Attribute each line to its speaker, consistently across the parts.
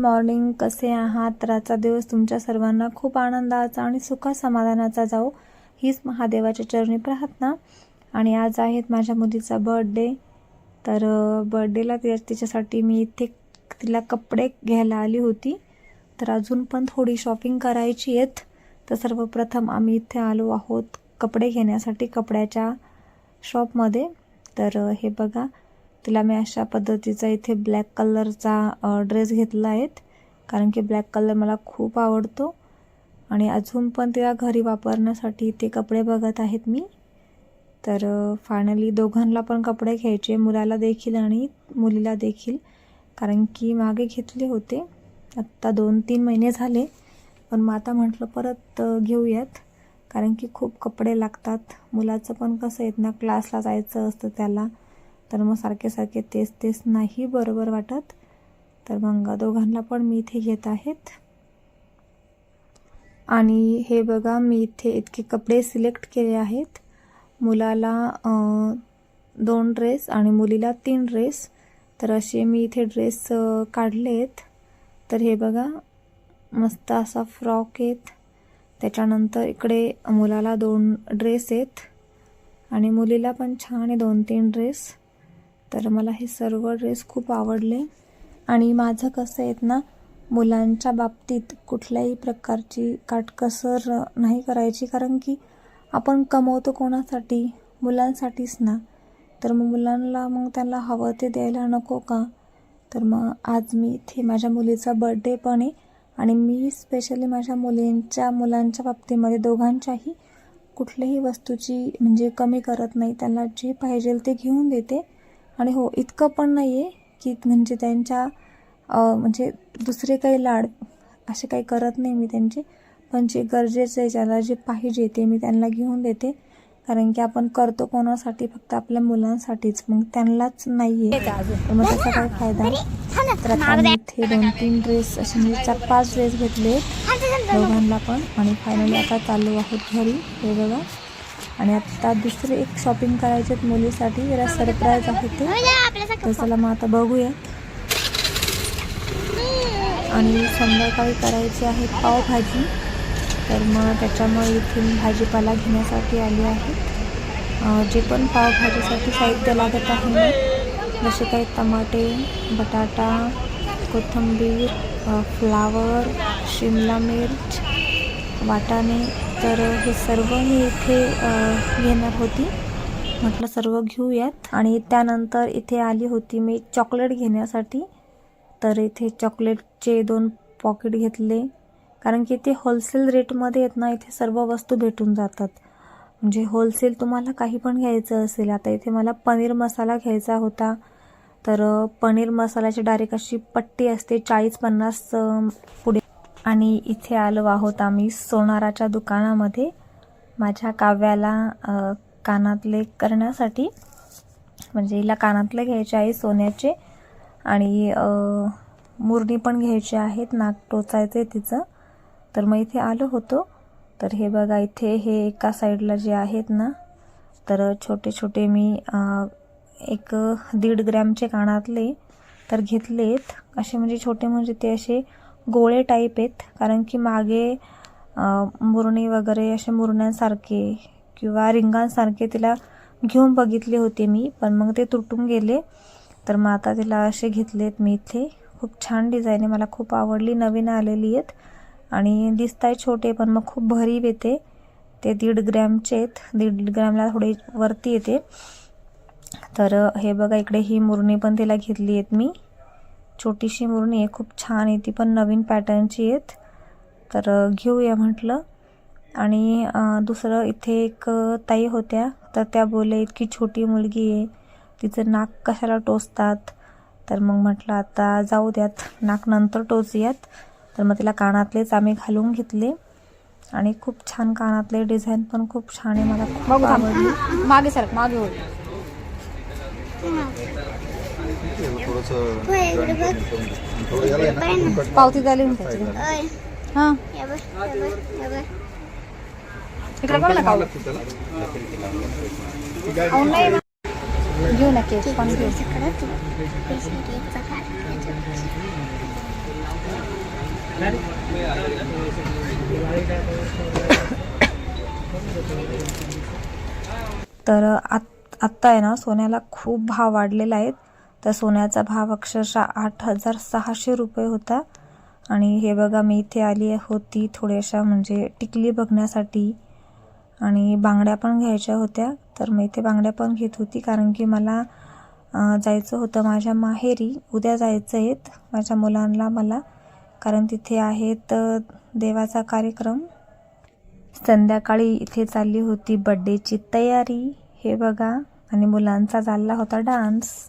Speaker 1: Morning कसे आहात? तर आजचा दिवस तुमच्या सर्वांना खूप आनंदाचा आणि सुखा समाधानाचा जाओ हीच महादेवाच्या चरणी प्रार्थना. आणि आज आहेत माझ्या मुलीचा बर्थडे तर बर्थडेला तिच्यासाठी मी इथे तिला कपडे घ्यायला आली होती. तर अजून पण थोडी शॉपिंग करायची आहेत. तर सर्वप्रथम आम्ही इथे आलो आहोत कपडे घेण्यासाठी कपड्याच्या शॉपमध्ये तर हे बघा. तिला मी अशा पद्धतीचा इथे ब्लॅक कलरचा ड्रेस घेतला आहेत कारण की ब्लॅक कलर मला खूप आवडतो. आणि अजून पण तिला घरी वापरण्यासाठी ते कपडे बघत आहेत मी. तर फायनली दोघांना पण कपडे घ्यायचे. मुलाला देखील आणि मुलीला देखील. कारण की मागे घेतले होते. आत्ता दोन तीन महिने झाले. पण मग आता म्हटलं परत घेऊयात. कारण की खूप कपडे लागतात. मुलाचं पण कसं आहेत ना क्लासला जायचं असतं त्याला. तर मग सारखे सारखे तेच तेच नाही बरोबर वाटत. तर मग दोघांना पण मी इथे घेत आहेत. आणि हे बघा मी इथे इतके कपडे सिलेक्ट केले आहेत. मुलाला दोन ड्रेस आणि मुलीला तीन ड्रेस. तर असे मी इथे ड्रेस काढले आहेत तर हे बघा मस्त असा फ्रॉक आहेत त्याच्यानंतर इकडे मुलाला दोन ड्रेस आहेत आणि मुलीला पण छान आहे दोन तीन ड्रेस. तर मला हे सर्व ड्रेस खूप आवडले. आणि माझं कसं आहेत ना मुलांच्या बाबतीत कुठल्याही प्रकारची काटकसर नाही करायची कारण की आपण कमवतो कोणासाठी? मुलांसाठीच ना. तर मग मुलांना मग त्यांना हवं ते द्यायला नको का? तर मग आज मी इथे माझ्या मुलीचा बर्थडे पण आहे. आणि मी स्पेशली माझ्या मुलींच्या मुलांच्या बाबतीमध्ये दोघांच्याही कुठल्याही वस्तूची म्हणजे कमी करत नाही. त्यांना जे पाहिजे ते घेऊन देते. आणि हो इतकं पण नाही आहे की म्हणजे त्यांच्या म्हणजे दुसरे काही लाड असे काही करत नाही मी त्यांचे. पण जे गरजेचं आहे ज्याला जे पाहिजे ते मी त्यांना घेऊन देते. कारण की आपण करतो कोणासाठी? फक्त आपल्या मुलांसाठीच. मग त्यांनाच नाही आहे मग त्याचा काय फायदा? तर आता मी इथे दोन तीन ड्रेस असे म्हणजे चार पाच ड्रेस घेतले दोघांना पण. आणि फायनली आता चालू आहोत घरी. हे बघा. आणि आता दुसरे एक शॉपिंग करायचे आहेत मुलीसाठी. जरा सरप्राईज आहे ते. तर चला मग आता बघूया. आणि संध्याकाळी करायची आहे पावभाजी. तर मग त्याच्यामुळे इथून भाजीपाला घेण्यासाठी आली आहे. जे पण पावभाजीसाठी साहित्य लागत आहे ना जसे काही टमाटे बटाटा कोथिंबीर फ्लावर शिमला मिर्च वाटाणे तर हे सर्व मी इथे घेणार होती. म्हटलं सर्व घेऊयात. आणि त्यानंतर इथे आली होती मी चॉकलेट घेण्यासाठी. तर इथे चॉकलेटचे दोन पॉकेट घेतले. कारण की ते होलसेल रेटमध्ये येत ना इथे सर्व वस्तू भेटून जातात. म्हणजे होलसेल तुम्हाला काही पण घ्यायचं असेल. आता इथे मला पनीर मसाला घ्यायचा होता. तर पनीर मसाल्याची डायरेक्ट अशी पट्टी असते चाळीस पन्नास पुढे आणि इथे आलो आहोत आम्ही सोनाराच्या दुकानामध्ये. माझ्या काव्याला कानातले करण्यासाठी. म्हणजे हिला कानातले घ्यायचे आहे सोन्याचे. आणि मुरणी पण घ्यायची आहेत नाक टोचायचं आहे तिचं. तर मग इथे आलो होतो. तर हे बघा इथे हे एका साईडला जे आहेत ना तर छोटे छोटे मी एक दीड ग्रॅमचे कानातले तर घेतलेत. असे म्हणजे छोटे म्हणजे ते असे गोळे टाईप आहेत. कारण की मागे मुरणी वगैरे असे मुरण्यांसारखे किंवा रिंगांसारखे तिला घेऊन बघितले होते मी पण मग ते तुटून गेले. तर मग आता तिला असे घेतलेत मी इथे. खूप छान डिझाईन आहे. मला खूप आवडली. नवीन आलेली आहेत. आणि दिसत आहे छोटे पण मग खूप भरीव येते. ते दीड ग्रॅमचे आहेत. दीड ग्रॅमला थोडे वरती येते. तर हे बघा इकडे ही मुरणी पण तिला घेतली आहेत मी. छोटीशी मुरणी आहे खूप छान आहे ती पण नवीन पॅटर्नची आहेत. तर घेऊया म्हटलं. आणि दुसरं इथे एक ताई होत्या. तर त्या बोलले इतकी छोटी मुलगी आहे. तिचं नाक कशाला टोचतात? तर मग म्हटलं आता जाऊ द्यात. नाक नंतर टोचूयात. तर मग तिला कानातलेच आम्ही घालून घेतले. आणि खूप छान कानातले डिझाईन पण खूप छान आहे. मला खूप. आवडली.
Speaker 2: मागे सरक मागे होईल. पावती झाली हा. इकडे बघ ना. घेऊ ना केक पण घेऊ.
Speaker 1: तर आत आत्ता आहे ना सोन्याला खूप भाव वाढलेला आहे. तर सोन्याचा भाव अक्षरशः आठ हजार सहाशे रुपये होता. आणि हे बघा मी इथे आली होती थोड्याशा म्हणजे टिकली बघण्यासाठी. आणि बांगड्या पण घ्यायच्या होत्या तर मी इथे बांगड्या पण घेत होती कारण की मला जायचं होतं माझ्या माहेरी. उद्या जायचं आहेत माझ्या मुलांना मला कारण तिथे आहेत देवाचा कार्यक्रम. संध्याकाळी इथे चालली होती बड्डेची तयारी. हे बघा. आणि मुलांचा चालला होता डान्स.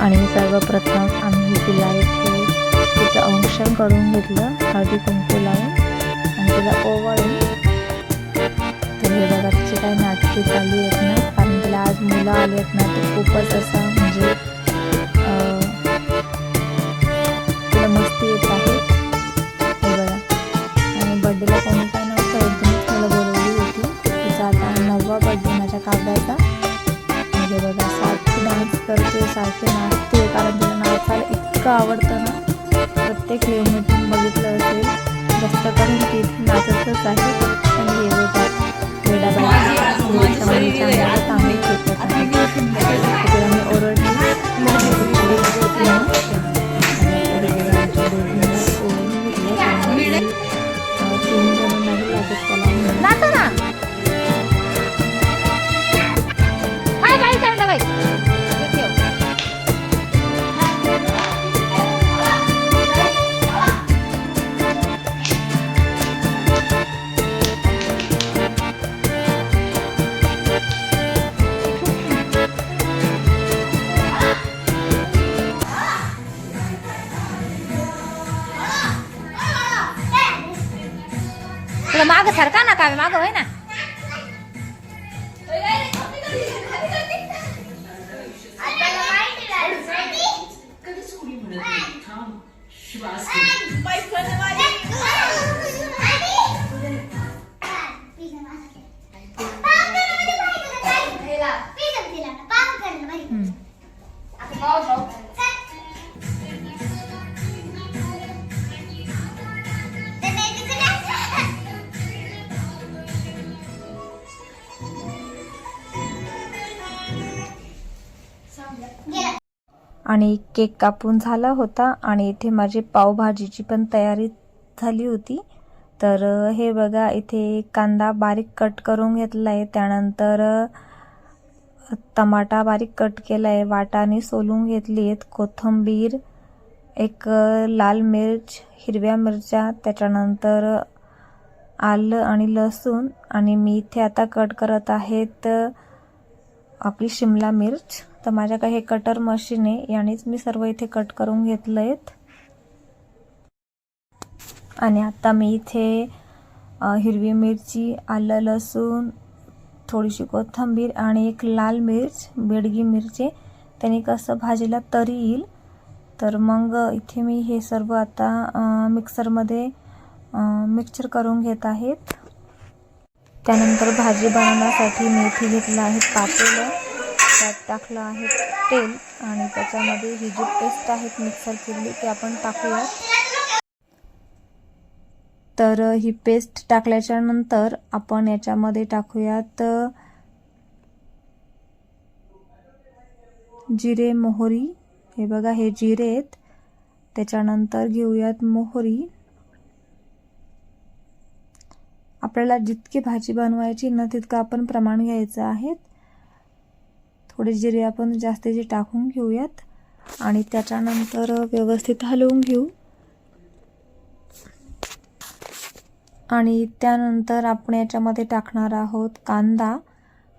Speaker 1: आणि सर्वप्रथम आम्ही तिला एक तिचं अंशन करून घेतलं हळदी कुंकू लावून. आणि तिला ओवाळून. तर हे बघा तिची काही नाटके चालू आहेत ना. कारण तिला आज मुलं आली आहेत ना तर खूपच असा म्हणजे अं, तिला मस्ती येत आहे. हे बघा. आणि बड्डेला कोणी काय नव्हतं एकदम मला बोलवली होती. तिचा आता नववा बड्डे माझ्या काव्याचा म्हणजे बघा सारखी डान्स करते सारखी नाचते. कारण तिला नाचायला इतकं आवडतं ना. प्रत्येक व्हिडिओमधून बघितलं असेल जास्त करून ती इथे नाचतच आहे पण हे बघा तांबे ओरडली
Speaker 2: तुला माग सारखा ना का माग होय ना?
Speaker 1: आणि केक कापून झाला होता आणि इथे माझी पावभाजीची पण तयारी झाली होती. तर हे बघा इथे कांदा बारीक कट करून घेतला आहे त्यानंतर टमाटा बारीक कट केला आहे वाटाने सोलून घेतली आहेत कोथिंबीर एक लाल मिर्च हिरव्या मिरच्या त्याच्यानंतर आलं आणि लसूण आणि मी इथे आता कट करत आहेत आपली शिमला मिर्च. तर माझ्याकडे हे कटर मशीन आहे यानेच मी सर्व इथे कट करून घेतलं आहेत आणि आता मी इथे हिरवी मिरची आलं लसूण थोडीशी कोथिंबीर आणि एक लाल मिर्च बेडगी मिरची त्याने कसं भाजीला तरी येईल. तर मग इथे मी हे सर्व आता मिक्सरमध्ये मिक्सर करून घेत आहेत. त्यानंतर भाजी बनवण्यासाठी मेथी घेतलं आहे पातेलं. त्यात टाकलं आहे तेल आणि त्याच्यामध्ये ही जी पेस्ट आहे मिक्सर केलेली ती आपण टाकूयात. तर ही पेस्ट टाकल्याच्या नंतर आपण याच्यामध्ये टाकूयात जिरे मोहरी. हे बघा हे जिरे आहेत. त्याच्यानंतर घेऊयात मोहरी. आपल्याला जितकी भाजी बनवायची ना तितकं आपण प्रमाण घ्यायचं आहे. थोडे जिरे आपण जास्तीचे टाकून घेऊयात आणि त्याच्यानंतर व्यवस्थित हलवून घेऊ. आणि त्यानंतर आपण याच्यामध्ये टाकणार आहोत कांदा.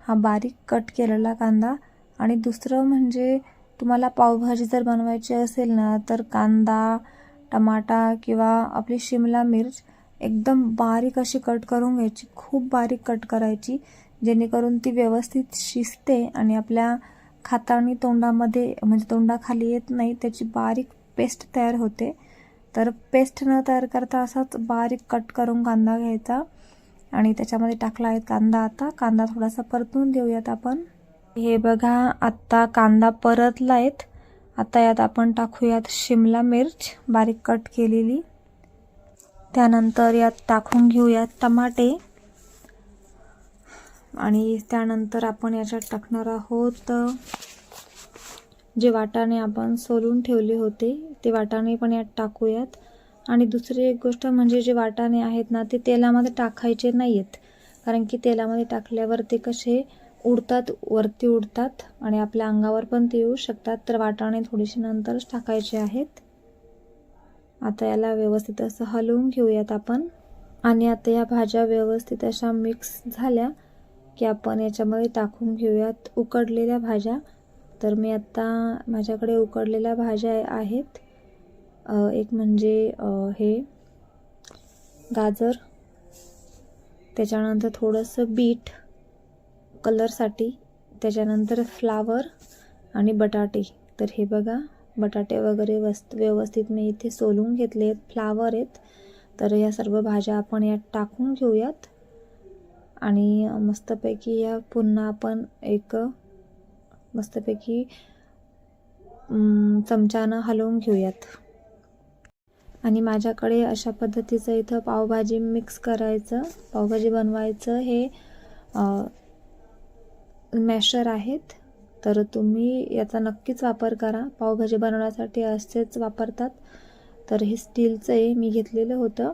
Speaker 1: हा बारीक कट केलेला कांदा. आणि दुसरं म्हणजे तुम्हाला पावभाजी जर बनवायची असेल ना तर कांदा टमाटा किंवा आपली शिमला मिर्च एकदम बारीक अशी कट करून घ्यायची. खूप बारीक कट करायची. जेणेकरून ती व्यवस्थित शिजते आणि आपल्या खातानी तोंडामध्ये म्हणजे तोंडाखाली येत नाही त्याची बारीक पेस्ट तयार होते. तर पेस्ट न तयार करता असाच बारीक कट करून कांदा घ्यायचा आणि त्याच्यामध्ये टाकला आहे कांदा आता. कांदा थोडासा परतून देऊयात आपण. हे बघा आत्ता कांदा परतला आहेत आता यात आपण टाकूयात शिमला मिर्च बारीक कट केलेली. त्यानंतर यात टाकून घेऊयात टमाटे. आणि त्यानंतर आपण याच्यात टाकणार आहोत जे वाटाणे आपण सोलून ठेवले होते ते वाटाणे पण यात टाकूयात. आणि दुसरी एक गोष्ट म्हणजे जे वाटाणे आहेत ना ते तेलामध्ये टाकायचे नाही आहेत कारण की तेलामध्ये टाकल्यावर ते कसे उडतात वरती उडतात आणि आपल्या अंगावर पण ते येऊ शकतात. तर वाटाणे थोडेसे नंतरच टाकायचे आहेत. आता याला व्यवस्थित असं हलवून घेऊयात आपण. आणि आता या भाज्या व्यवस्थित अशा मिक्स झाल्या. की आपण याच्यामध्ये टाकून घेऊयात उकडलेल्या भाज्या. तर मी आत्ता माझ्याकडे उकडलेल्या भाज्या आहेत. एक म्हणजे हे गाजर त्याच्यानंतर थोडंसं बीट कलरसाठी त्याच्यानंतर फ्लावर आणि बटाटे. तर हे बघा बटाटे वगैरे वस्त व्यवस्थित मी इथे सोलून घेतले आहेत फ्लावर आहेत. तर या सर्व भाज्या आपण यात टाकून घेऊयात. आणि मस्तपैकी या पुन्हा आपण एक मस्तपैकी चमच्यानं हलवून घेऊयात. आणि माझ्याकडे अशा पद्धतीचं इथं पावभाजी मिक्स करायचं. पावभाजी बनवायचं हे मॅशर आहेत. तर तुम्ही याचा नक्कीच वापर करा. पावभाजी बनवण्यासाठी असेच वापरतात. तर हे स्टीलचं आहे मी घेतलेलं होतं.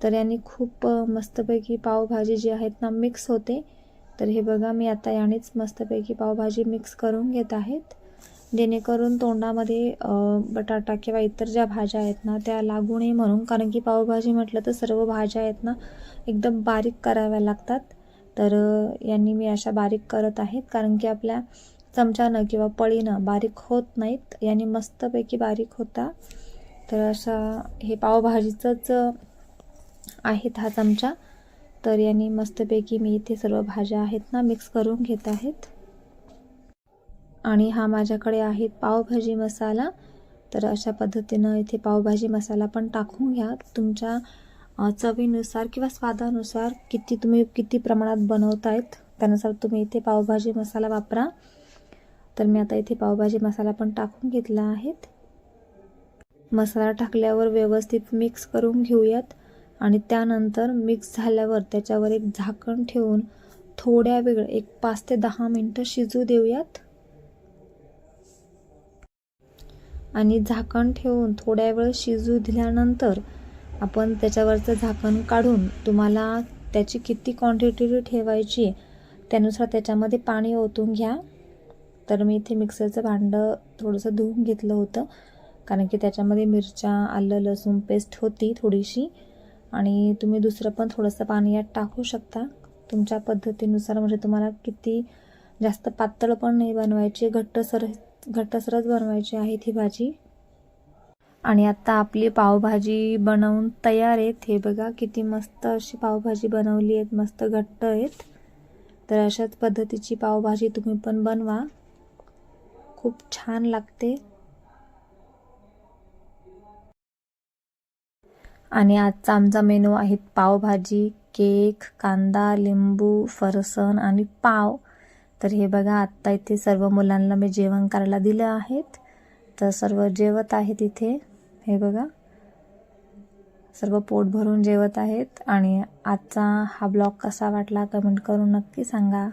Speaker 1: तर याने खूप मस्तपैकी पावभाजी जी आहेत ना मिक्स होते. तर हे बघा मी आता यानेच मस्तपैकी पावभाजी मिक्स करून घेत आहेत. जेणेकरून तोंडामध्ये बटाटा किंवा इतर ज्या भाज्या आहेत ना त्या लागू नये म्हणून कारण की पावभाजी म्हटलं तर सर्व भाज्या आहेत ना एकदम बारीक कराव्या लागतात. तर यांनी मी अशा बारीक करत आहेत कारण की आपल्या चमच्यानं किंवा पळीनं बारीक होत नाहीत. यांनी मस्तपैकी बारीक होता. तर अशा हे पावभाजीचंच आहेत हा चमचा. तर याने मस्तपैकी मी इथे सर्व भाज्या आहेत ना मिक्स करून घेत आहेत. आणि हा माझ्याकडे आहे पावभाजी मसाला. तर अशा पद्धतीनं इथे पावभाजी मसाला पण टाकून घ्या. तुमच्या चवीनुसार किंवा स्वादानुसार किती तुम्ही किती प्रमाणात बनवतायत त्यानुसार तुम्ही इथे पावभाजी मसाला वापरा. तर मी आता इथे पावभाजी मसाला पण टाकून घेतला आहेत मसाला टाकल्यावर व्यवस्थित मिक्स करून घेऊयात. आणि त्यानंतर मिक्स झाल्यावर त्याच्यावर एक झाकण ठेवून थोड्या वेळ एक पाच ते दहा मिनटं शिजू देऊयात. आणि झाकण ठेवून थोड्या वेळ शिजू दिल्यानंतर आपण त्याच्यावरचं झाकण काढून तुम्हाला त्याची किती क्वांटिटी ठेवायची त्यानुसार त्याच्यामध्ये पाणी ओतून घ्या. तर मी इथे मिक्सरचं भांडं थोडंसं धुवून घेतलं होतं कारण की त्याच्यामध्ये मिरच्या आलं लसूण पेस्ट होती थोडीशी. आणि तुम्ही दुसरं पण थोडंसं पाणी यात टाकू शकता. तुमच्या पद्धतीनुसार म्हणजे तुम्हाला किती जास्त पातळ पण नाही बनवायची घट्टसर घट्टसरच बनवायची आहे ही भाजी. आणि आता आपली पावभाजी बनवून तयार आहेत. हे बघा किती मस्त अशी पावभाजी बनवली आहेत मस्त घट्ट आहेत. तर अशाच पद्धतीची पावभाजी तुम्ही पण बनवा. खूप छान लागते. आणि आजचा आमचा मेनू आहेत पावभाजी केक कांदा लिंबू फरसन आणि पाव. तर हे बघा आत्ता इथे सर्व मुलांना मी जेवण करायला दिलं आहेत. तर सर्व जेवत आहेत इथे. हे बघा. सर्व पोट भरून जेवत आहेत. आणि आजचा हा ब्लॉग कसा वाटला कमेंट करून नक्की सांगा.